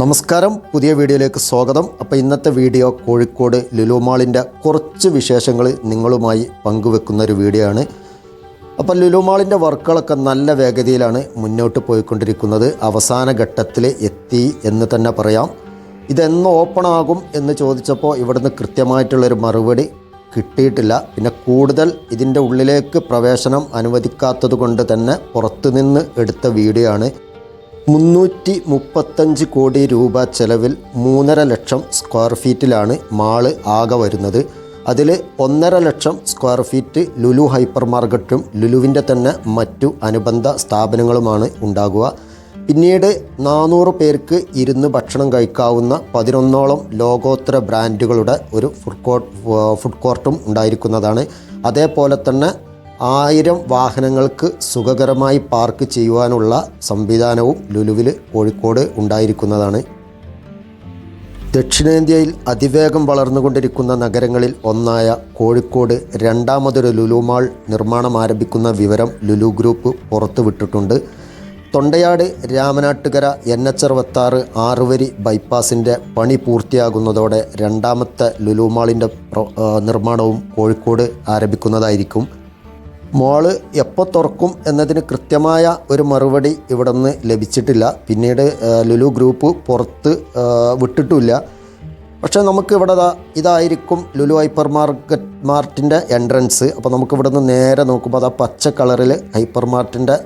നമസ്കാരം. പുതിയ വീഡിയോയിലേക്ക് സ്വാഗതം. അപ്പോൾ ഇന്നത്തെ വീഡിയോ കോഴിക്കോട് ലുലു മാളിന്റെ കുറച്ച് വിശേഷങ്ങൾ നിങ്ങളുമായി പങ്കുവെക്കുന്ന ഒരു വീഡിയോ ആണ്. അപ്പോൾ ലുലു മാളിന്റെ വർക്കുകളൊക്കെ നല്ല വേഗതയിലാണ് മുന്നോട്ട് പോയിക്കൊണ്ടിരിക്കുന്നത്. അവസാന ഘട്ടത്തിൽ എത്തി എന്ന് തന്നെ പറയാം. ഇതെന്ന് ഓപ്പൺ ആകും എന്ന് ചോദിച്ചപ്പോൾ ഇവിടുന്ന് കൃത്യമായിട്ടുള്ളൊരു മറുപടി കിട്ടിയിട്ടില്ല. പിന്നെ കൂടുതൽ ഇതിന്റെ ഉള്ളിലേക്ക് പ്രവേശനം അനുവദിക്കാത്തത് കൊണ്ട് തന്നെ പുറത്തുനിന്ന് എടുത്ത വീഡിയോ ആണ്. മുന്നൂറ്റി മുപ്പത്തഞ്ച് കോടി രൂപ ചെലവിൽ മൂന്നര ലക്ഷം സ്ക്വയർ ഫീറ്റിലാണ് മാൾ ആകെ വരുന്നത്. അതിൽ ഒന്നര ലക്ഷം സ്ക്വയർ ഫീറ്റ് ലുലു ഹൈപ്പർ മാർക്കറ്റും ലുലുവിന്റെ തന്നെ മറ്റു അനുബന്ധ സ്ഥാപനങ്ങളുമാണ് ഉണ്ടാകുക. പിന്നീട് നാനൂറ് പേർക്ക് ഇരുന്ന് ഭക്ഷണം കഴിക്കാവുന്ന പതിനൊന്നോളം ലോകോത്തര ബ്രാൻഡുകളുടെ ഒരു ഫുഡ് കോർട്ട് ഫുഡ് കോർട്ടും ഉണ്ടായിരിക്കുന്നതാണ്. അതേപോലെ തന്നെ ആയിരം വാഹനങ്ങൾക്ക് സുഖകരമായി പാർക്ക് ചെയ്യുവാനുള്ള സംവിധാനവും ലുലുവിൽ കോഴിക്കോട് ഉണ്ടായിരിക്കുന്നതാണ്. ദക്ഷിണേന്ത്യയിൽ അതിവേഗം വളർന്നുകൊണ്ടിരിക്കുന്ന നഗരങ്ങളിൽ ഒന്നായ കോഴിക്കോട് രണ്ടാമതൊരു ലുലു മാൾ നിർമ്മാണം ആരംഭിക്കുന്ന വിവരം ലുലു ഗ്രൂപ്പ് പുറത്തുവിട്ടിട്ടുണ്ട്. തൊണ്ടയാട് രാമനാട്ടുകര എൻ എച്ച് അറുപത്താറ് ആറുവരി ബൈപ്പാസിന്റെ പണി പൂർത്തിയാകുന്നതോടെ രണ്ടാമത്തെ ലുലു മാളിന്റെ നിർമ്മാണവും കോഴിക്കോട് ആരംഭിക്കുന്നതായിരിക്കും. മോൾ എപ്പോൾ തുറക്കും എന്നതിന് കൃത്യമായ ഒരു മറുപടി ഇവിടെ നിന്ന് ലഭിച്ചിട്ടില്ല. പിന്നീട് ലുലു ഗ്രൂപ്പ് പുറത്ത് വിട്ടിട്ടില്ല പക്ഷേ നമുക്ക് ഇവിടെ ഇതായിരിക്കും ലുലു ഹൈപ്പർ മാർക്കറ്റ് മാർട്ടിന്റെ എൻട്രൻസ്. അപ്പോൾ നമുക്ക് ഇവിടെ നിന്ന് നേരെ നോക്കുമ്പോൾ അതാ പച്ച കളറിൽ ഹൈപ്പർ മാർട്ടിന്റെ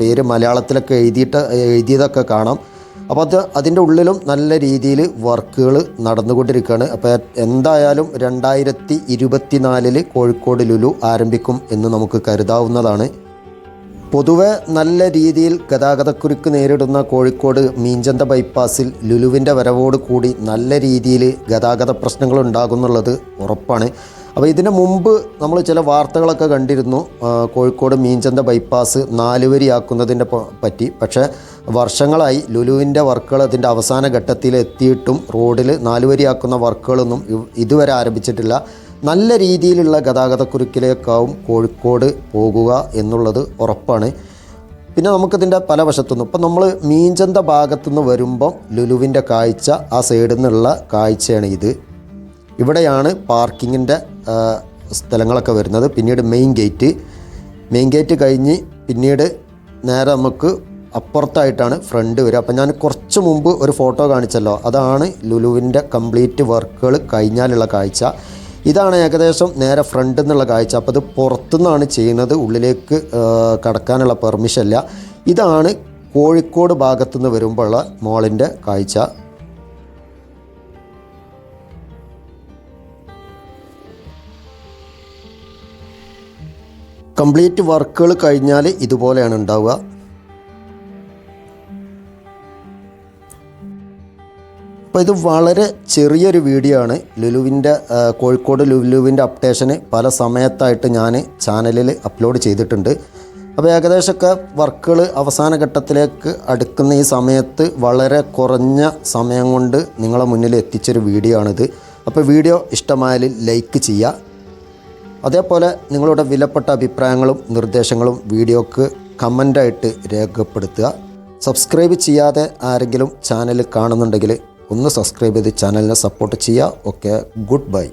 പേര് മലയാളത്തിലൊക്കെ എഴുതിയിട്ട് എഴുതിയതൊക്കെ കാണാം. അപ്പോൾ അത് അതിന്റെ ഉള്ളിലും നല്ല രീതിയിൽ വർക്കുകൾ നടന്നുകൊണ്ടിരിക്കുകയാണ്. അപ്പോൾ എന്തായാലും രണ്ടായിരത്തി ഇരുപത്തിനാലിൽ കോഴിക്കോട് ലുലു ആരംഭിക്കും എന്ന് നമുക്ക് കരുതാവുന്നതാണ്. പൊതുവെ നല്ല രീതിയിൽ ഗതാഗതക്കുരുക്ക് നേരിടുന്ന കോഴിക്കോട് മീഞ്ചന്ത ബൈപ്പാസിൽ ലുലുവിന്റെ വരവോട് കൂടി നല്ല രീതിയിൽ ഗതാഗത പ്രശ്നങ്ങൾ ഉണ്ടാകുന്നുള്ളത് ഉറപ്പാണ്. അപ്പോൾ ഇതിന് മുമ്പ് നമ്മൾ ചില വാർത്തകളൊക്കെ കണ്ടിരുന്നു. കോഴിക്കോട് മീഞ്ചന്ത ബൈപ്പാസ് നാലുവരിയാക്കുന്നതിന്റെ പറ്റി. പക്ഷേ വർഷങ്ങളായി ലുലുവിന്റെ വർക്കുകൾ അതിന്റെ അവസാന ഘട്ടത്തിൽ എത്തിയിട്ടും റോഡിൽ നാലുവരിയാക്കുന്ന വർക്കുകളൊന്നും ഇതുവരെ ആരംഭിച്ചിട്ടില്ല. നല്ല രീതിയിലുള്ള ഗതാഗതക്കുരുക്കിലേക്കാവും കോഴിക്കോട് പോകുക എന്നുള്ളത് ഉറപ്പാണ്. പിന്നെ നമുക്കിതിന്റെ പല വശത്തുനിന്നും ഇപ്പം നമ്മൾ മീഞ്ചന്ത ഭാഗത്തുനിന്ന് വരുമ്പം ലുലുവിന്റെ കാഴ്ച ആ സൈഡിൽ നിന്നുള്ള കാഴ്ചയാണ് ഇത്. ഇവിടെയാണ് പാർക്കിങ്ങിന്റെ സ്ഥലങ്ങളൊക്കെ വരുന്നത്. പിന്നീട് മെയിൻ ഗേറ്റ് മെയിൻ ഗേറ്റ് കഴിഞ്ഞ് പിന്നീട് നേരെ നമുക്ക് അപ്പുറത്തായിട്ടാണ് ഫ്രണ്ട് വരിക. അപ്പം ഞാൻ കുറച്ച് മുമ്പ് ഒരു ഫോട്ടോ കാണിച്ചല്ലോ. അതാണ് ലുലുവിന്റെ കംപ്ലീറ്റ് വർക്കുകൾ കഴിഞ്ഞാലുള്ള കാഴ്ച. ഇതാണ് ഏകദേശം നേരെ ഫ്രണ്ട് എന്നുള്ള കാഴ്ച. അപ്പോൾ ഇത് പുറത്തുനിന്നാണ് ചെയ്യുന്നത്. ഉള്ളിലേക്ക് കടക്കാനുള്ള പെർമിഷൻ ഇല്ല. ഇതാണ് കോഴിക്കോട് ഭാഗത്തുനിന്ന് വരുമ്പോഴുള്ള മോളിന്റെ കാഴ്ച. കംപ്ലീറ്റ് വർക്കുകൾ കഴിഞ്ഞാൽ ഇതുപോലെയാണ് ഉണ്ടാവുക. അപ്പോൾ ഇത് വളരെ ചെറിയൊരു വീഡിയോ ആണ്. ലുലുവിന്റെ കോഴിക്കോട് ലുലുവിന്റെ അപ്ഡേഷന് പല സമയത്തായിട്ട് ഞാൻ ചാനലിൽ അപ്ലോഡ് ചെയ്തിട്ടുണ്ട്. അപ്പോൾ ഏകദേശമൊക്കെ വർക്കുകൾ അവസാന ഘട്ടത്തിലേക്ക് അടുക്കുന്ന ഈ സമയത്ത് വളരെ കുറഞ്ഞ സമയം കൊണ്ട് നിങ്ങളെ മുന്നിൽ എത്തിച്ചൊരു വീഡിയോ ആണിത്. അപ്പോൾ വീഡിയോ ഇഷ്ടമായാൽ ലൈക്ക് ചെയ്യുക. അതേപോലെ നിങ്ങളുടെ വിലപ്പെട്ട അഭിപ്രായങ്ങളും നിർദ്ദേശങ്ങളും വീഡിയോക്ക് കമന്റായിട്ട് രേഖപ്പെടുത്തുക. സബ്സ്ക്രൈബ് ചെയ്യാതെ ആരെങ്കിലും ചാനൽ കാണുന്നുണ്ടെങ്കിൽ ഒന്ന് സബ്സ്ക്രൈബ് ചെയ്ത് ചാനലിനെ സപ്പോർട്ട് ചെയ്യുക. Okay goodbye.